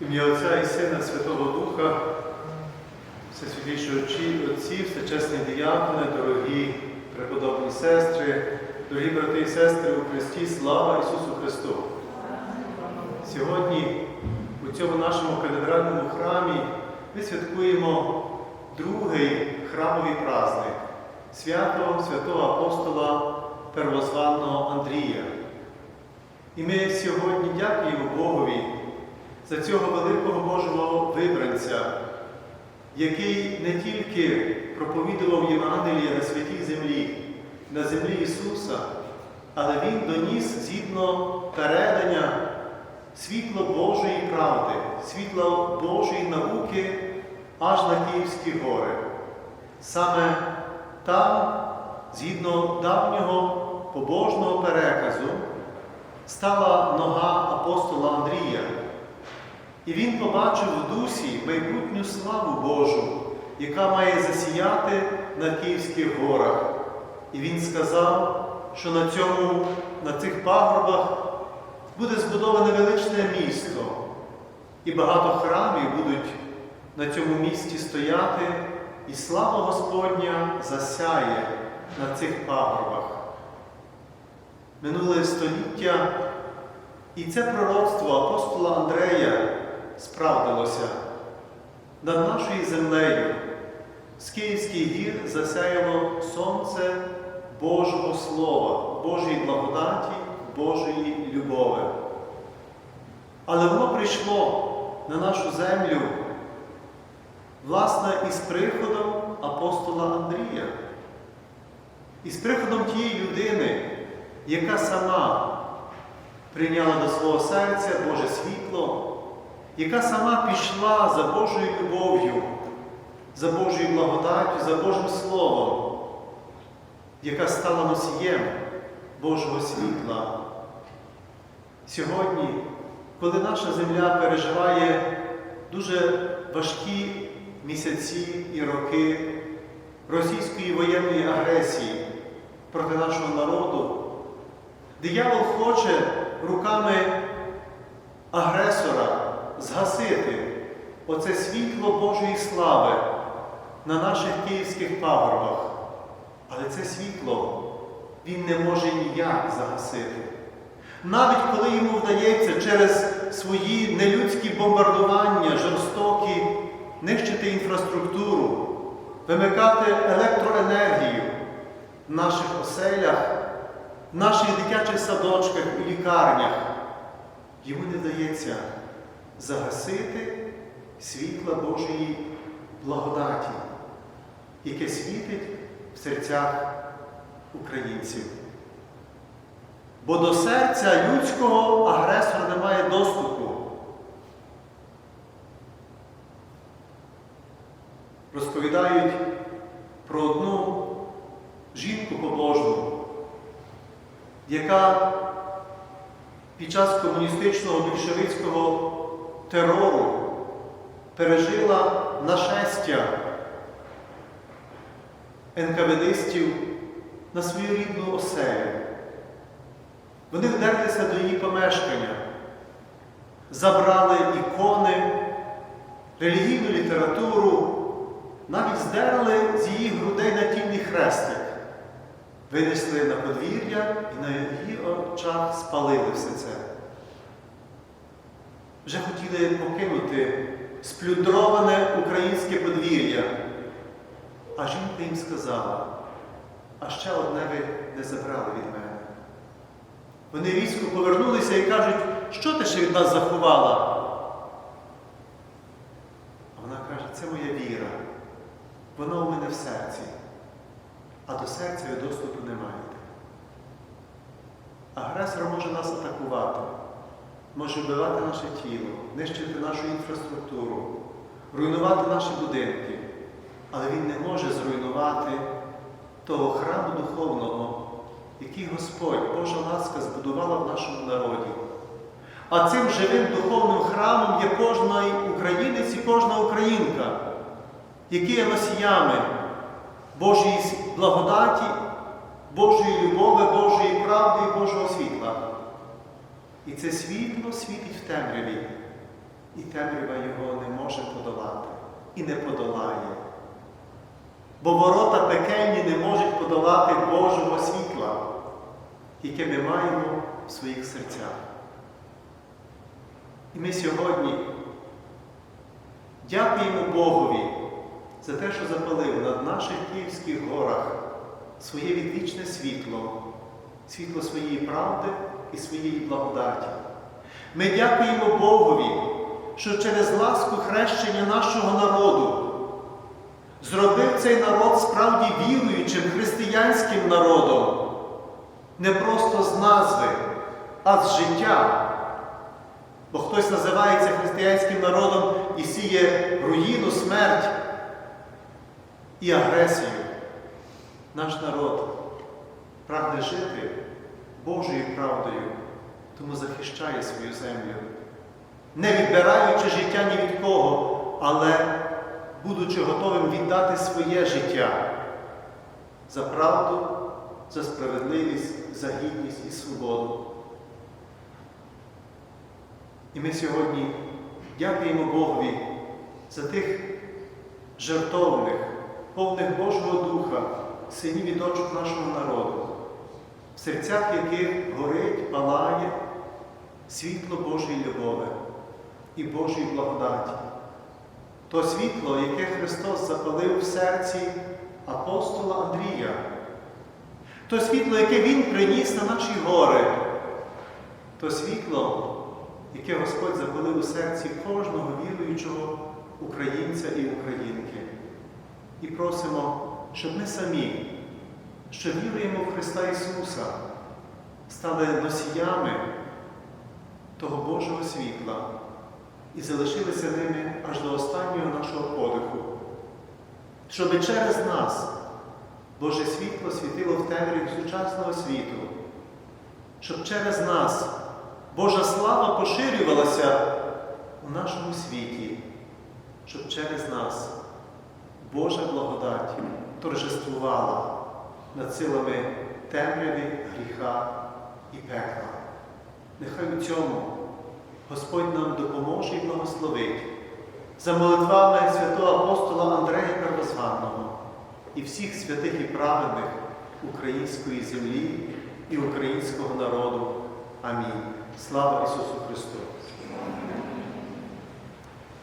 Ім'я Отця і Сина Святого Духа, всесвятіші отці, всечесні діякони, дорогі преподобні сестри, дорогі брати і сестри у Христі, слава Ісусу Христу! Сьогодні у цьому нашому кафедральному храмі ми святкуємо другий храмовий праздник свято святого апостола Первозванного Андрія. І ми сьогодні дякуємо Богові за цього великого Божого вибранця, який не тільки проповідував Євангеліє на святій землі, на землі Ісуса, але Він доніс згідно передання світло Божої правди, світло Божої науки аж на Київські гори. Саме там, згідно давнього побожного переказу, стала нога апостола Андрія. І він побачив в дусі майбутню славу Божу, яка має засіяти на Київських горах. І він сказав, що на, цьому, на цих пагорбах буде збудоване величне місто, і багато храмів будуть на цьому місці стояти, і слава Господня засяє на цих пагорбах. Минуле століття, і це пророцтво апостола Андрея справдилося. Над нашою землею з Київських гір засяяло сонце Божого Слова, Божої благодаті, Божої любові. Але воно прийшло на нашу землю, власне, із приходом апостола Андрія, із приходом тієї людини, яка сама прийняла до свого серця Боже світло, яка сама пішла за Божою любов'ю, за Божою благодаттю, за Божим Словом, яка стала носієм Божого світла. Сьогодні, коли наша земля переживає дуже важкі місяці і роки російської воєнної агресії проти нашого народу, диявол хоче руками агресора згасити оце світло Божої слави на наших київських пагорбах. Але це світло він не може ніяк загасити. Навіть коли йому вдається через свої нелюдські бомбардування, жорстокі, нищити інфраструктуру, вимикати електроенергію в наших оселях, в наших дитячих садочках і лікарнях, йому не вдається загасити світла Божої благодаті, яке світить в серцях українців. Бо до серця людського агресора немає доступу. Розповідають про одну жінку побожну, яка під час комуністичного більшовицького терору пережила нашестя НКВДистів на свою рідну оселю. Вони вдерлися до її помешкання, забрали ікони, релігійну літературу, навіть здерли з її грудей натільний хрестик, винесли на подвір'я і на її очах спалили все це. Вже хотіли покинути сплюндроване українське подвір'я. А жінка їм сказала, а ще одне ви не забрали від мене. Вони різко повернулися і кажуть, що ти ще від нас заховала? А вона каже, це моя віра. Вона у мене в серці. А до серця ви доступу не маєте. Агресор може нас атакувати, може вбивати наше тіло, нищити нашу інфраструктуру, руйнувати наші будинки. Але він не може зруйнувати того храму духовного, який Господь, Божа ласка, збудувала в нашому народі. А цим живим духовним храмом є кожна українець і кожна українка, які є носіями Божої благодаті, Божої любові, Божої правди і Божого світла. І це світло світить в темряві. і темрява його не може подолати і не подолає. Бо ворота пекельні не можуть подолати Божого світла, яке ми маємо в своїх серцях. І ми сьогодні дякуємо Богові за те, що запалив над наших Київських горах своє відвічне світло, світло своєї правди і своєї благодаті. Ми дякуємо Богові, що через ласку хрещення нашого народу зробив цей народ справді віруючим християнським народом, не просто з назви, а з життя. Бо хтось називається християнським народом і сіє руїну, смерть і агресію. Наш народ прагне жити Божою правдою, тому захищає свою землю, не відбираючи життя ні від кого, але будучи готовим віддати своє життя за правду, за справедливість, за гідність і свободу. І ми сьогодні дякуємо Богові за тих жертовних, повних Божого Духа, синів і дочок нашого народу, в серцях яких горить, палає світло Божої любові і Божої благодаті. То світло, яке Христос запалив в серці апостола Андрія, то світло, яке Він приніс на наші гори, то світло, яке Господь запалив у серці кожного віруючого українця і українки. І просимо, щоб ми самі, що віруємо в Христа Ісуса, стали носіями того Божого світла і залишилися ними аж до останнього нашого подиху, щоб через нас Боже світло світило в темряві сучасного світу, щоб через нас Божа слава поширювалася у нашому світі, щоб через нас Божа благодать торжествувала над силами темряви, гріха і пекла. Нехай у цьому Господь нам допоможе і благословить за молитвами святого апостола Андрея Первозванного і всіх святих і праведних української землі і українського народу. Амінь. Слава Ісусу Христу!